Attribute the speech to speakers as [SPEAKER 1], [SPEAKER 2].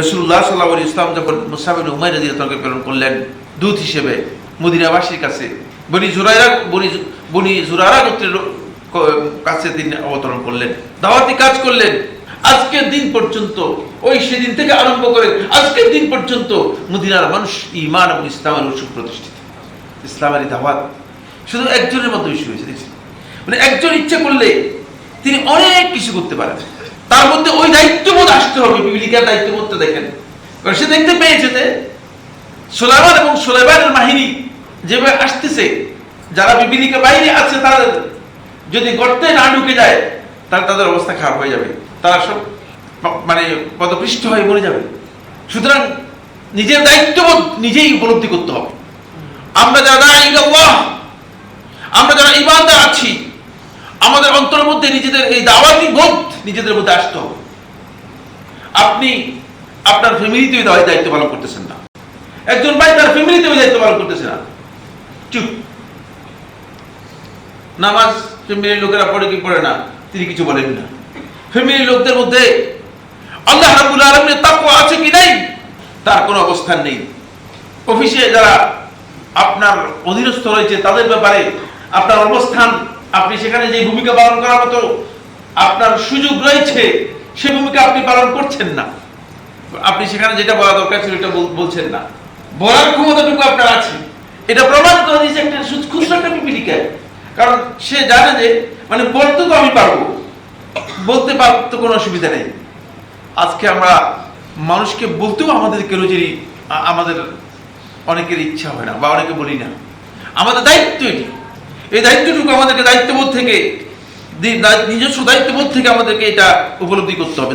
[SPEAKER 1] রসুল্লাহ সাল্লাহ আলী ইসলাম যখন মুসাফির উমাই রাজি প্রেরণ করলেন, দূত হিসেবে মদিনাবাসীর কাছে, বনি জুরাইরা, বনি বনি জুরারা গোত্রের কাছে তিনি অবতরণ করলেন। দাওয়াতি কাজ করলেন। আজকের দিন পর্যন্ত, ওই সেদিন থেকে আরম্ভ করে আজকের দিন পর্যন্ত মদিনার মানুষ ইমান এবং ইসলামের উপর প্রতিষ্ঠিত। ইসলামের দাওয়াত। শুধু একজনের মধ্যে ইস্যু হয়েছে মানে একজন ইচ্ছে করলে তিনি অনেক কিছু করতে পারেন। তার মধ্যে ওই দায়িত্ববোধ আসতে হবে, বিবিলিকার দায়িত্ববোধটা দেখেন। সে দেখতে পেয়েছে যে সোলাইমান এবং সোলাইমানের বাহিনী যেভাবে আসতেছে, যারা বিবিলিকা বাহিনী আছে তাদের যদি গর্তে না ঢুকে যায়, তাহলে তাদের অবস্থা খারাপ হয়ে যাবে। তারা সব মানে পদপৃষ্ট হয়ে মরে যাবে। সুতরাং নিজের দায়িত্ববোধ নিজেই উপলব্ধি করতে হবে। আমরা যারা আমরা যারা ইমানদার আছি অন্তরের মধ্যে নিজেদের এই দাওয়াতি বোধ নিজেদের মধ্যে আসতে আপনি আপনার ফ্যামিলিতে ওই দায়িত্ব পালন করতেছেন না। একজন ভাই তার ফ্যামিলিতে ওই দায়িত্ব পালন করতেছে না। চুপ। নামাজ ফ্যামিলির লোকেরা পড়ে কি পড়ে না, তিনি কিছু বলেন না। ফ্যামিলির লোকদের মধ্যে আল্লাহ রাবুল আলমের তাকওয়া আছে কি নাই? তার কোনো অবস্থান নেই। অফিসে যারা আপনার অধীনস্থ রয়েছে, তাদের ব্যাপারে আপনার অবস্থান আপনি সেখানে যে ভূমিকা পালন করার মতো আপনার সুযোগ রয়েছে, সে ভূমিকা আপনি পালন করছেন না। আপনি সেখানে যেটা বলা দরকার ছিল এটা বলছেন না। বলার ক্ষমতাটুকু আপনার আছে। এটা প্রমাণ করে দিয়েছে একটা খুচরো একটা পিপিলিকায় কারণ সে জানে যে মানে বলতে তো আমি পারব। বলতে পারতে কোনো অসুবিধা নেই। আজকে আমরা মানুষকে বলতেও আমাদের জানি আমাদের অনেকের ইচ্ছা হয় না বা অনেকে বলি না। আমাদের দায়িত্ব এটি। এই দায়িত্বটুকু আমাদেরকে দায়িত্ববোধ থেকে নিজস্ব দায়িত্ববোধ থেকে আমাদেরকে এটা উপলব্ধি করতে হবে।